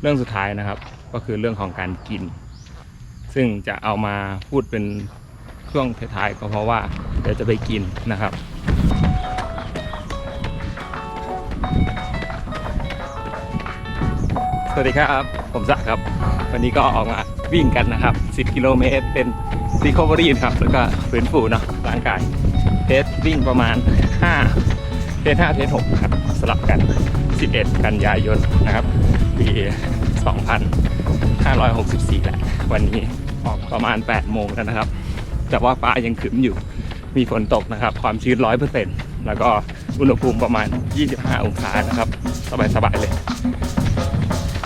เรื่องสุดท้ายนะครับ ก็คือเรื่องของการกิน ซึ่งจะเอามาพูดเป็นช่วงท้ายๆก็เพราะว่าเดี๋ยวจะไปกินนะครับสวัสดีครับ ผมศักครับ วันนี้ก็ออกมาวิ่งกันนะครับ 10 กิโลเมตร เป็น Recovery นะครับ แล้วก็ฟื้นฟูเนาะร่างกาย เทสวิ่งประมาณ 5 เทส5เทส6ครับ สลับกัน 11 กันยายนนะครับปี 2564แหละวันนี้ออกประมาณ 8 โมงแล้วนะครับ แต่ว่าฟ้ายังขึ้มอยู่มีฝนตกนะครับ ความชื้น 100%แล้วก็อุณหภูมิประมาณ 25 องศานะครับ สบายๆเลย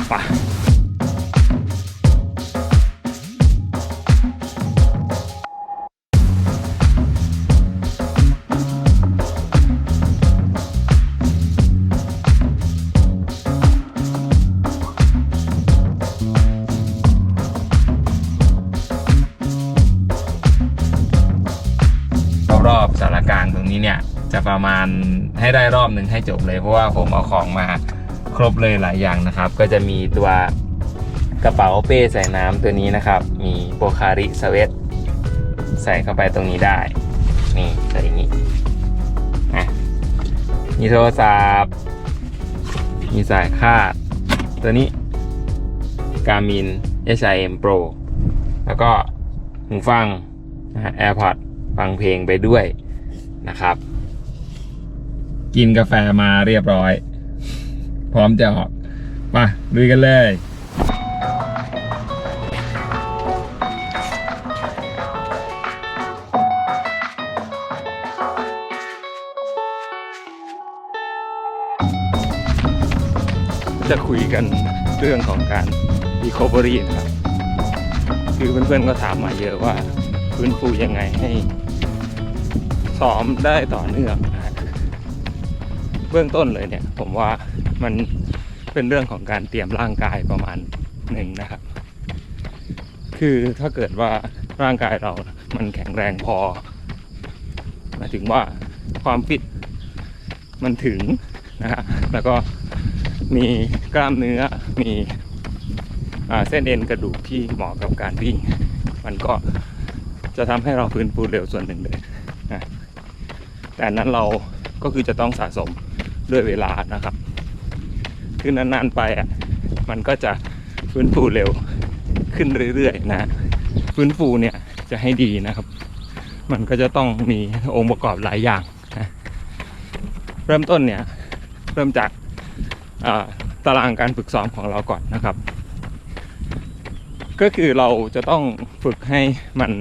ไป สารกลางตรงนี้เนี่ย จะประมาณให้ได้รอบหนึ่งให้จบเลยเพราะว่าผมเอาของมาครบเลยหลายอย่างนะครับ ก็จะมีตัวกระเป๋าเป้ใส่น้ำตัวนี้นะครับ มีโปคาริสเวตใส่เข้าไปตรงนี้ได้ นี่ใส่อย่างนี้อะมีโทรศัพท์ มีสายคาด ตัวนี้ Garmin HIM Pro แล้วก็หูฟังนะฮะ AirPods ฟังเพลงไปด้วย นะครับ กินกาแฟมาเรียบร้อย พร้อมจะออกมาลุยกันเลยจะคุยกันเรื่องของการ recovery นครับ คือเพื่อนๆก็ถามมาเยอะว่าฟื้นฟูยังไงให้ ซ้อมได้ต่อเนื่องนะฮะเบื้องต้นเลยเนี่ย ผมว่ามันเป็นเรื่องของการเตรียมร่างกายประมาณหนึ่งนะครับ คือถ้าเกิดว่าร่างกายเรามันแข็งแรงพอหมายถึงว่าความฟิตมันถึงนะฮะแล้วก็มีกล้ามเนื้อมีอ่าเส้นเอ็นกระดูกที่เหมาะกับการวิ่ง มันก็จะทำให้เราฟื้นฟูเร็วส่วนหนึ่งเลย แต่นั้นเราก็คือจะต้องสะสมด้วยเวลานะครับคือนานๆไปอะมันก็จะฟื้นฟูเร็วขึ้นเรื่อยๆนะ ฟื้นฟูเนี่ยจะให้ดีนะครับ มันก็จะต้องมีองค์ประกอบหลายอย่างนะเริ่มต้นเนี่ยเริ่มจากาตารางการฝึกซ้อมของเราก่อนนะครับ ก็คือเราจะต้องฝึกให้มัน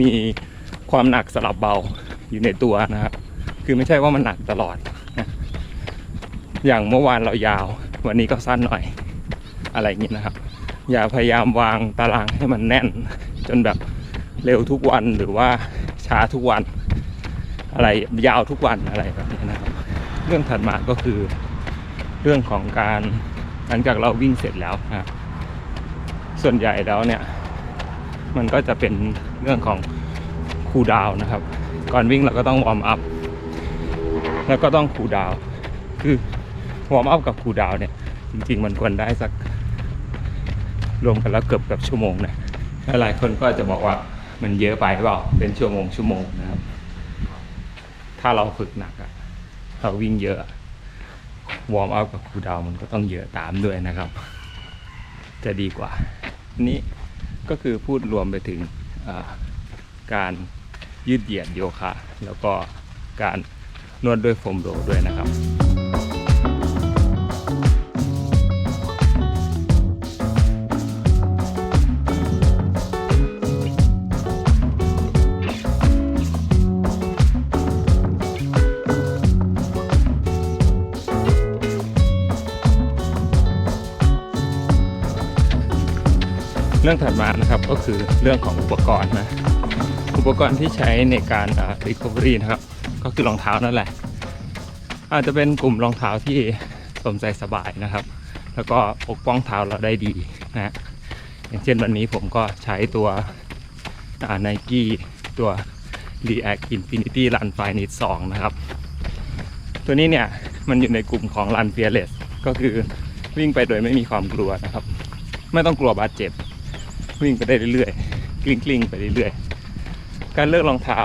มีความหนักสลับเบา อยู่ในตัวนะครับคือไม่ใช่ว่ามันหนักตลอดนะอย่างเมื่อวานเรายาว วันนี้ก็สั้นหน่อยอะไรอย่างนี้นะครับ อย่าพยายามวางตารางให้มันแน่น จนแบบเร็วทุกวันหรือว่าช้าทุกวัน อะไรยาวทุกวันอะไรแบบนี้นะครับ เรื่องถัดมาก็คือเรื่องของการหลังจากเราวิ่งเสร็จแล้วนะครับส่วนใหญ่แล้วเนี่ย มันก็จะเป็นเรื่องของคูลดาวน์นะครับ ก่อนวิ่งเราก็ต้องวอร์มอัพแล้วก็ต้องคูลดาวคือวอร์มอัพกับคูลดาวเนี่ย จริง ๆ มันควรได้สัก รวมกันแล้วเกือบกือบชั่วโมงนะหลายคนก็จะบอกว่ามันเยอะไปหรือเปล่าเป็นชั่วโมงชั่วโมงนะครับ ถ้าเราฝึกหนักอะเราวิ่งเยอะวอร์มอัพกับคูลดาวมันก็ต้องเยอะตามด้วยนะครับ จะดีกว่า นี้ก็คือพูดรวมไปถึงการ ยืดเหยียดโยคะ แล้วก็การนวดด้วยโฟมโรด้วยนะครับ เรื่องถัดมานะครับก็คือเรื่องของอุปกรณ์นะ ปกรณ์ที่ใช้ในการอ่า recovery นะครับ ก็คือรองเท้านั่นแหละ อาจจะเป็นกลุ่มรองเท้าที่สวมใส่สบายนะครับ แล้วก็ปกป้องเท้าเราได้ดีนะอย่างเช่นวันนี้ผมก็ใช้ตัวไนกี้ตัว React Infinity Run Flyknit 2 นะครับ ตัวนี้เนี่ยมันอยู่ในกลุ่มของ Run Fearless ก็คือวิ่งไปโดยไม่มีความกลัวนะครับ ไม่ต้องกลัวบาดเจ็บ วิ่งไปได้เรื่อยๆกลิ้งกลิ้งๆไปเรื่อยๆ การเลือกรองเท้า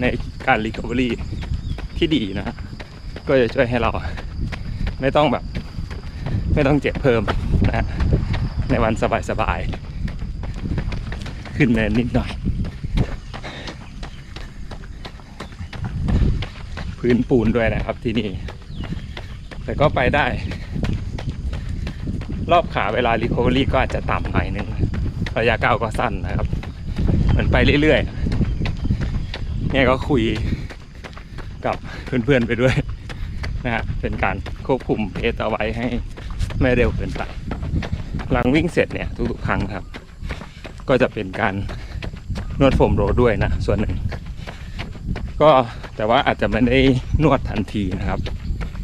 ในการรีคอเวอรี่ที่ดีนะ ก็จะช่วยให้เราไม่ต้องแบบ ไม่ต้องเจ็บเพิ่มนะในวันสบายๆ ขึ้นเนินนิดหน่อย พื้นปูนด้วยนะครับที่นี่ แต่ก็ไปได้ รอบขาเวลารีคอเวอรี่ก็อาจจะต่ำหน่อยนึง ระยะก้าวก็สั้นนะครับเหมือนไปเรื่อยๆ เนี่ยก็คุยกับเพื่อนๆไปด้วยนะฮะเป็นการควบคุมเพสเอาไว้ให้ไม่เร็วเกินไป หลังวิ่งเสร็จเนี่ยทุกๆครั้งครับ ก็จะเป็นการนวดโฟมโรลด้วยนะ ส่วนหนึ่ง ก็แต่ว่าอาจจะไม่ได้นวดทันทีนะครับ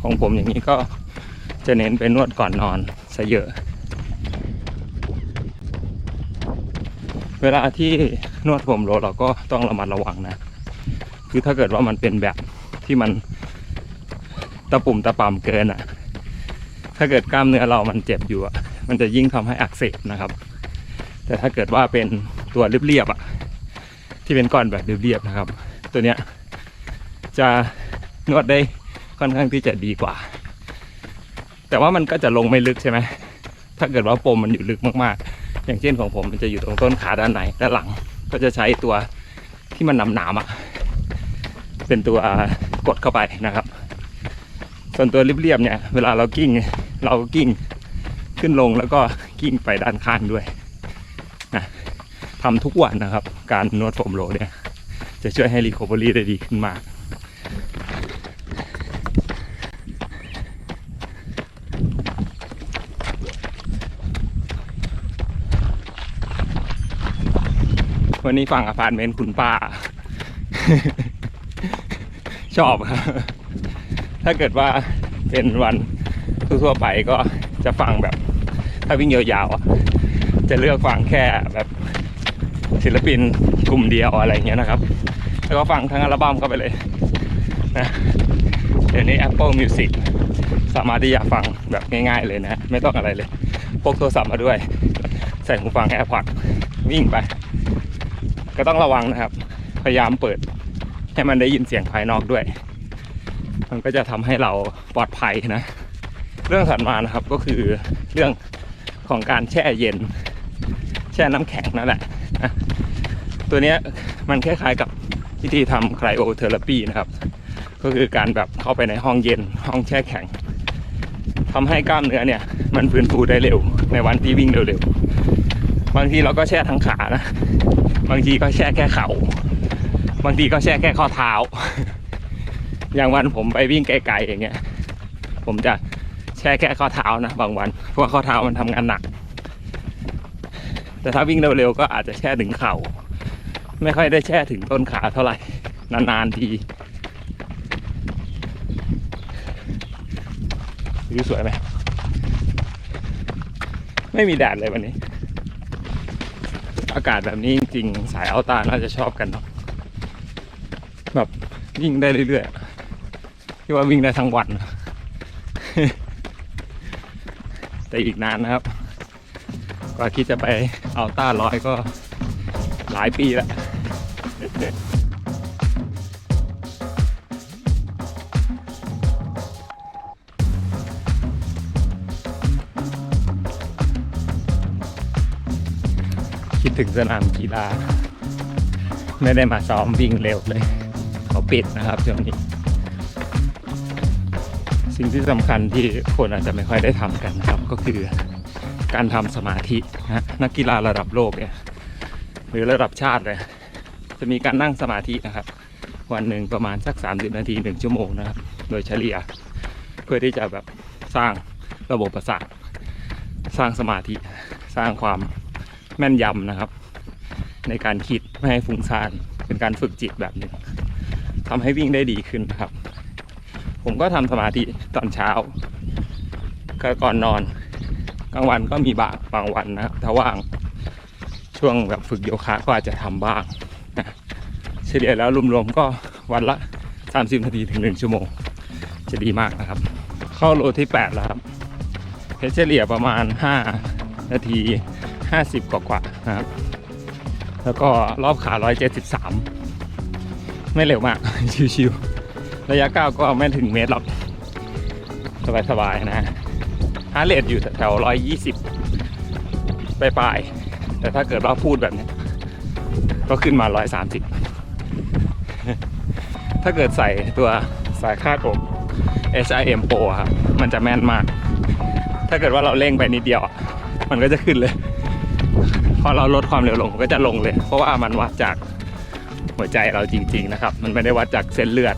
ของผมอย่างนี้ก็จะเน้นไปนวดก่อนนอนซะเยอะ เวลาที่นวดผมโรลเราก็ต้องระมัดระวังนะ คือถ้าเกิดว่ามันเป็นแบบที่มันตะปุ่มตะปำเกินอะ ถ้าเกิดกล้ามเนื้อเรามันเจ็บอยู่อะ มันจะยิ่งทำให้อักเสบนะครับ แต่ถ้าเกิดว่าเป็นตัวเรียบๆอะ ที่เป็นก้อนแบบเรียบๆนะครับ ตัวเนี้ยจะนวดได้ค่อนข้างที่จะดีกว่า แต่ว่ามันก็จะลงไม่ลึกใช่ไหม ถ้าเกิดว่าปมมันอยู่ลึกมากๆ อย่างเช่นของผมมันจะอยู่ตรงต้นขาด้านในด้านหลัง ก็จะใช้ตัวที่มันหนามๆอะ เป็นตัวกดเข้าไปนะครับ ส่วนตัวเรียบๆเนี่ย เวลาเรากิ้งเราก็กิ้งขึ้นลงแล้วก็กิ้งไปด้านข้างด้วยนะทำทุกวันนะครับ การนวดโฟมโรลเนี่ย จะช่วยให้รีคอเวอรี่ได้ดีขึ้นมากวันนี้ฟังอพาร์ตเมนต์คุณป้า ชอบครับถ้าเกิดว่าเป็นวันทั่วๆไปก็จะฟังแบบ ถ้าวิ่งยาวๆอะจะเลือกฟังแค่แบบศิลปินกลุ่มเดียวอะไรเงี้ยนะครับ แล้วก็ฟังทั้งอัลบั้มเข้าไปเลยนะเดี๋ยวนี้ Apple Music สามารถที่จะฟังแบบง่ายๆเลยนะ ไม่ต้องอะไรเลยพกโทรศัพท์มาด้วย ใส่หูฟัง AirPods วิ่งไป ก็ต้องระวังนะครับ พยายามเปิด ให้มันได้ยินเสียงภายนอกด้วย มันก็จะทำให้เราปลอดภัยนะ เรื่องถัดมานะครับก็คือเรื่องของการแช่เย็น แช่น้ำแข็งนั่นแหละนะตัวนี้มันคล้ายๆกับวิธีทำไครโอเทอราปีนะครับ ก็คือการแบบเข้าไปในห้องเย็นห้องแช่แข็งทำให้กล้ามเนื้อเนี่ย มันฟื้นฟูได้เร็ว ในวันที่วิ่งเร็วๆบางทีเราก็แช่ทั้งขานะ บางทีก็แช่แค่เขา่า บางทีก็แช่แค่ข้อเท้า อย่างวันผมไปวิ่งไกลๆอย่างเงี้ย ผมจะแช่แค่ข้อเท้านะบางวันเพราะข้อเท้ามันทำงานหนัก แต่ถ้าวิ่งเร็วๆก็อาจจะแช่ถึงเข่า ไม่ค่อยได้แช่ถึงต้นขาเท่าไหร่ นานๆทีวิวสวยไหมไม่มีแดดเลยวันนี้ อากาศแบบนี้จริงๆ สายเอาตาน่าจะชอบกันเนาะ แบบวิ่งได้เรื่อยๆที่ว่าวิ่งได้ทั้งวัน แต่อีกนานนะครับ กว่าคิดจะไปเอาต้าร้อยก็หลายปีแล้วคิดถึงสนามกีฬา ไม่ได้มาซ้อมวิ่งเร็วเลย ปิดนะครับช่วงนี้ สิ่งที่สำคัญที่คนอาจจะไม่ค่อยได้ทำกันนะครับ ก็คือการทำสมาธินะนักกีฬาระดับโลกเนี่ยหรือระดับชาติเลยจะมีการนั่งสมาธินะครับ วันหนึ่งประมาณสัก 30 นาที1ชั่วโมงนะครับ โดยเฉลี่ยเพื่อที่จะแบบสร้างระบบประสาทสร้างสมาธิสร้างความแม่นยำนะครับ ในการคิดไม่ให้ฟุ้งซ่านเป็นการฝึกจิตแบบหนึ่ง ทำให้วิ่งได้ดีขึ้นนะครับ ผมก็ทำสมาธิตอนเช้าก็ก่อนนอนกลางวันก็มีบางบางวันนะถ้าว่างช่วงแบบฝึกโยคะก็อาจจะทำบ้างนะเฉลี่ยแล้วรวมๆก็วันละ 30 นาทีถึง 1 ชั่วโมง จะดีมากนะครับ เข้าโลที่ 8 แล้วครับเพเฉลี่ยประมาณ 5 นาที 50กว่ากว่าๆนะครับ แล้วก็รอบขา 173 ไม่เร็วมาก ชิวๆระยะก้าวก็ไม่ถึงเมตรหรอก สบายๆนะฮาร์เรทอยู่แถวๆ120ไปปลายๆแต่ถ้าเกิดว่าพูดแบบเนี้ยก็ขึ้นมา130ถ้าเกิดใส่ตัวสายคาดอก HIM Pro อะครับมันจะแม่นมาก ถ้าเกิดว่าเราเร่งไปนิดเดียวอะมันก็จะขึ้นเลย พอเราลดความเร็วลงมันก็จะลงเลย เพราะว่ามันวัดจาก หัวใจเราจริง ๆ นะครับ มันไม่ได้วัดจากเส้นเลือด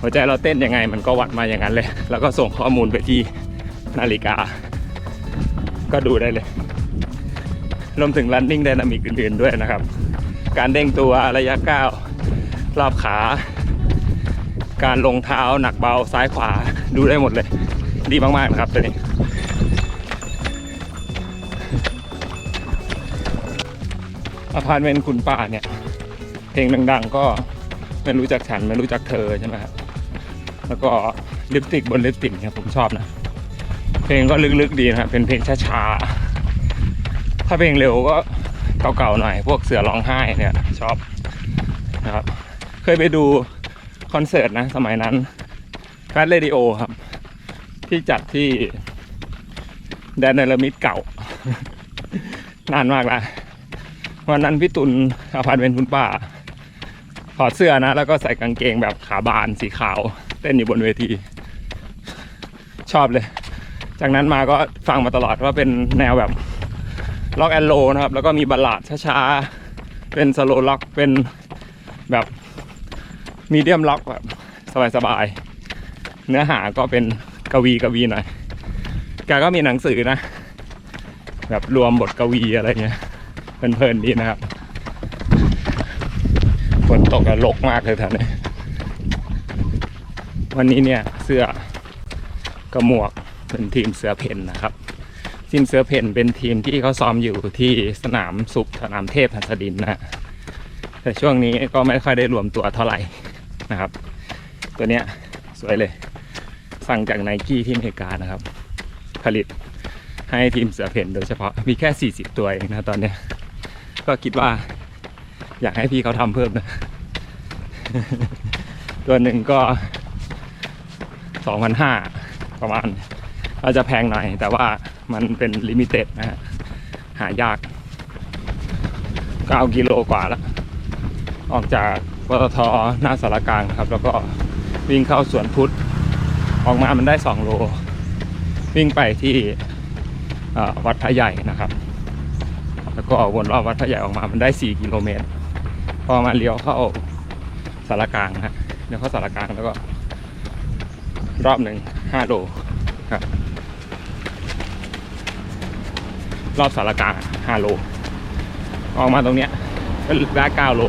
หัวใจเราเต้นยังไง มันก็วัดมาอย่างนั้นเลย แล้วก็ส่งข้อมูลไปที่นาฬิกา ก็ดูได้เลยรวมถึง running dynamic อื่น ๆ ด้วยนะครับ การเด้งตัวระยะก้าวรอบขา การลงเท้าหนักเบาซ้ายขวาดูได้หมดเลย ดีมาก ๆ นะครับตัวนี้อพาร์ตเมนต์คุณป้าเนี่ย เพลงดัง ๆ ก็ไม่รู้จักฉันไม่รู้จักเธอใช่ไหมครับแล้วก็ลิปสติกบนลิปสติกเนี่ยผมชอบนะ เพลงก็ลึกๆดีนะครับเป็นเพลงช้าๆถ้าเพลงเร็วก็เก่าๆหน่อย พวกเสือร้องไห้เนี่ยชอบนะครับ เคยไปดูคอนเสิร์ตนะสมัยนั้นแฟชเรดิโอครับ ที่จัดที่แดนเนลมิดเก่า นานมากแล้ววันนั้นพี่ตุลอพาร์ตเมนต์คุณป้า อดเสื้อนะ แล้วก็ใส่กางเกงแบบขาบานสีขาวเต้นอยู่บนเวที ชอบเลย จากนั้นมาก็ฟังมาตลอดว่าเป็นแนวแบบล็อกแอนโลนะครับ แล้วก็มีบัลลาดช้าๆ เป็นสโลล็อก เป็นแบบมีเดียมล็อกแบบสบายๆ เนื้อหาก็เป็นกวีกวีหน่อยแกก็มีหนังสือนะ แบบรวมบทกวีอะไรเงี้ยเพลินๆดีนะครับ นตกอะลกมากเลยแถวนี้วันนี้เนี่ยเสื้อกระหมวกเป็นทีมเสือเพ่นนะครับ ทีมเสือเพ่นเป็นทีมที่เขาซ้อมอยู่ที่สนามสุขสนามเทพหัสดินนะแต่ช่วงนี้ก็ไม่ค่อยได้รวมตัวเท่าไหร่นะครับ ตัวเนี้ยสวยเลย สั่งจากไนกี้ที่อเมริกานะครับ ผลิตให้ทีมเสือเพ่นโดยเฉพาะมีแค่ 40 ตัวเองนะตอนเนี้ยก็คิดว่า อยากให้พี่เขาทำเพิ่มนะ ตัวหนึ่งก็2,500ประมาณอาจจะแพงหน่อย แต่ว่ามันเป็นลิมิเต็ดนะฮะ หายาก9กิโลกว่าแล้ว ออกจากปตทหน้าสารกลางครับ แล้วก็วิ่งเข้าสวนพุทธ ออกมามันได้2โล วิ่งไปที่วัดพระใหญ่นะครับ แล้วก็วนรอบวัดพระใหญ่ออกมามันได้ 4 กิโลเมตร พอมาเลี้ยวเข้าสารกลางนะฮะเลี้ยวเข้าสารกลางแล้วก็ รอบหนึ่ง5โลครับรอบสารกลาง5โล ออกมาตรงเนี้ยก็ได้9โล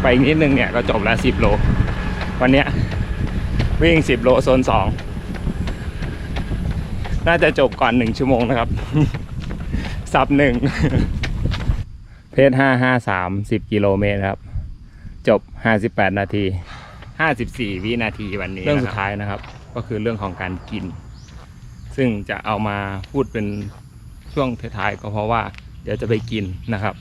ไปอีกนิดนึงเนี่ยก็จบแล้ว10โล วันเนี้ยวิ่ง10โลโซน2น่าจะจบก่อน1ชั่วโมงนะครับ สับหนึ่ง เพจห้าห้าสามสิบกิโลเมตรครับ จบห้าสิบแปดนาทีห้าสิบสี่วินาทีวันนี้เรื่องสุดท้ายนะครับ ก็คือเรื่องของการกิน ซึ่งจะเอามาพูดเป็นช่วงท้ายๆก็เพราะว่าเดี๋ยวจะไปกินนะครับ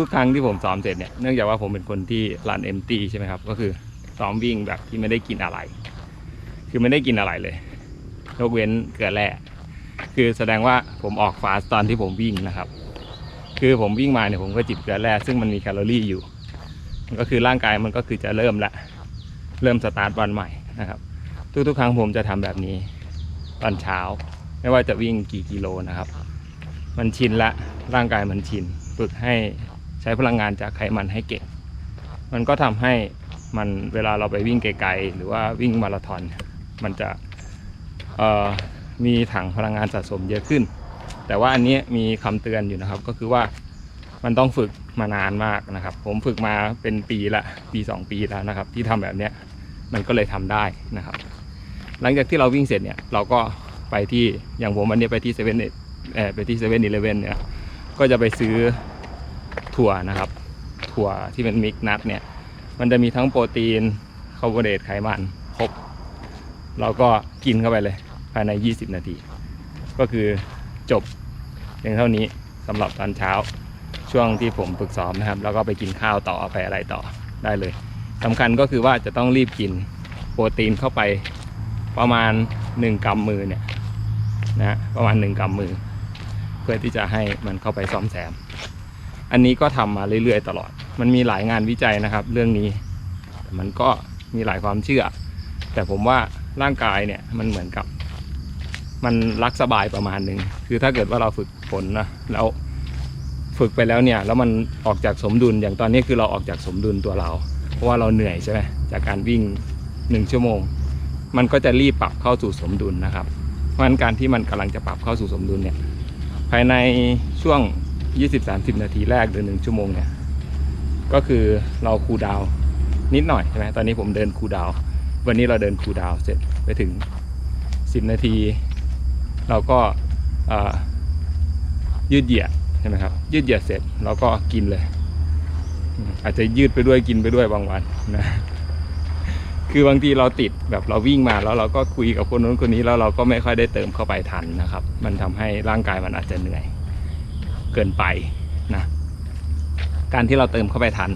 ทุกๆครั้งที่ผมซ้อมเสร็จเนี่ยเนื่องจากว่าผมเป็นคนที่รันเอมตี้ใช่ไหมครับ ก็คือซ้อมวิ่งแบบที่ไม่ได้กินอะไร คือไม่ได้กินอะไรเลยยกเว้นเกลือแร่คือแสดงว่าผมออกฟาสต์ตอนที่ผมวิ่งนะครับ คือผมวิ่งมาเนี่ยผมก็จิบเกลือแร่ซึ่งมันมีแคลอรี่อยู่ ก็คือร่างกายมันก็คือจะเริ่มละเริ่มสตาร์ทวันใหม่นะครับทุกๆ ครั้งผมจะทำแบบนี้ตอนเช้า ไม่ว่าจะวิ่งกี่กิโลนะครับ มันชินละร่างกายมันชินฝึกให้ใช้พลังงานจากไขมันให้เก่ง มันก็ทำให้มันเวลาเราไปวิ่งไกลๆหรือว่าวิ่งมาราธอนมันจะมีถังพลังงานสะสมเยอะขึ้น แต่ว่าอันนี้มีคำเตือนอยู่นะครับ ก็คือว่ามันต้องฝึกมานานมากนะครับ ผมฝึกมาเป็นปีละปี 2 ปีแล้วนะครับ ที่ทำแบบเนี้ยมันก็เลยทำได้นะครับ หลังจากที่เราวิ่งเสร็จเนี่ยเราก็ไปที่อย่างผมวันนี้ไปที่เซเว่นเออไปที่เซเว่นอีเลเว่นเนี่ยก็จะไปซื้อถั่วนะครับ ถั่วที่เป็นมิกนัทเนี่ยมันจะมีทั้งโปรตีนคาร์โบไฮเดรตไขมันครบเราก็กินเข้าไปเลยภายใน 20 นาที ก็คือ จบเพียงเท่านี้สำหรับตอนเช้าช่วงที่ผมฝึกซ้อมนะครับ แล้วก็ไปกินข้าวต่อไปอะไรต่อได้เลยสำคัญก็คือว่าจะต้องรีบกินโปรตีนเข้าไปประมาณ 1กำมือเนี่ยนะฮะประมาณ 1กำมือ เพื่อที่จะให้มันเข้าไปซ่อมแซม อันนี้ก็ทำมาเรื่อยๆ ตลอด มันมีหลายงานวิจัยนะครับ เรื่องนี้มันก็มีหลายความเชื่อ แต่ผมว่าร่างกายเนี่ยมันเหมือนกับ มันรักสบายประมาณหนึ่งคือถ้าเกิดว่าเราฝึกฝนนะแล้วฝึกไปแล้วเนี่ยแล้วมันออกจากสมดุลอย่างตอนนี้คือเราออกจากสมดุลตัวเรา เพราะว่าเราเหนื่อยใช่ไหมจากการวิ่งหนึ่งชั่วโมง มันก็จะรีบปรับเข้าสู่สมดุลนะครับ เพราะฉะนั้นการที่มันกำลังจะปรับเข้าสู่สมดุลเนี่ยภายในช่วง 20-30 นาทีแรกหรือ1ชั่วโมงเนี่ยก็คือเราคูดาวนิดหน่อยใช่ไหมตอนนี้ผมเดินคูดาววันนี้เราเดินคูดาวเสร็จไปถึง 10 นาที เราก็ยืดเหยียดใช่ไหมครับยืดเหยียดเสร็จเราก็กินเลยอืมอาจจะยืดไปด้วยกินไปด้วยบางวันนะคือบางทีเราติดแบบเราวิ่งมาแล้วเราก็คุยกับคนนู้นคนนี้แล้วเราก็ไม่ค่อยได้เติมเข้าไปทันนะครับ มันทำให้ร่างกายมันอาจจะเหนื่อยเกินไปนะการที่เราเติมเข้าไปทัน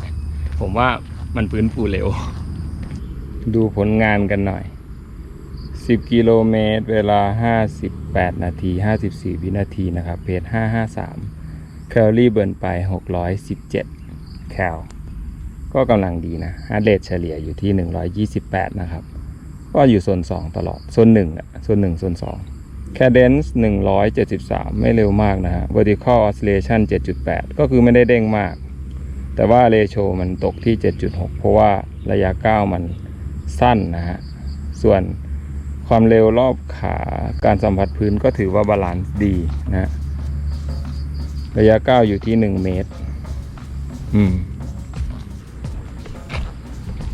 ผมว่ามันฟื้นฟูเร็ว ดูผลงานกันหน่อย 10 กิโลเมตร เวลา 58 นาที 54 วินาทีนะครับ เพจ553 แคลอรี่เบิร์นไป 617 แคล ก็กำลังดีนะฮาร์ดเรทเฉลี่ยอยู่ที่ 128 นะครับ ก็อยู่โซน 2 ตลอด โซน1อะโซน1โซน2 Cadence 173 ไม่เร็วมากนะฮะ Vertical Oscillation 7.8 ก็คือไม่ได้เด้งมาก แต่ว่าเรโชมันตกที่ 7.6 เพราะว่าระยะก้ามันสั้นนะฮะ ส่วน ความเร็วรอบขาการสัมผัสพื้นก็ถือว่าบาลานซ์ดีนะระยะก้าวอยู่ที่1เมตร อืม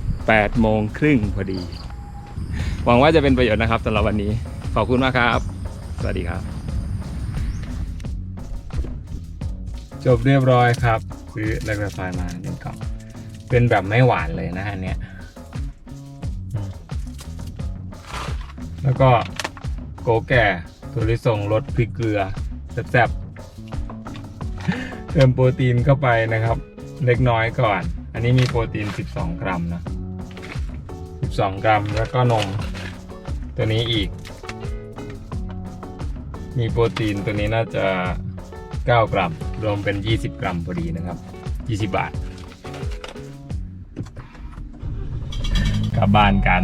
8โมงครึ่งพอดี หวังว่าจะเป็นประโยชน์นะครับสำหรับวันนี้ ขอบคุณมากครับ สวัสดีครับ จบเรียบร้อยครับซื้อแลกไฟมาหนึ่งกล่องเป็นแบบไม่หวานเลยนะอันเนี้ย แล้วก็โกแก่ถั่วลิสงรสพริกเกลือแซ่บๆเติมโปรตีนเข้าไปนะครับ เล็กน้อยก่อน อันนี้มีโปรตีน 12 กรัมนะ 12 กรัมแล้วก็นม ตัวนี้อีก มีโปรตีนตัวนี้น่าจะ 9 กรัม รวมเป็น 20 กรัมพอดีนะครับ 20 บาท กลับบ้านกัน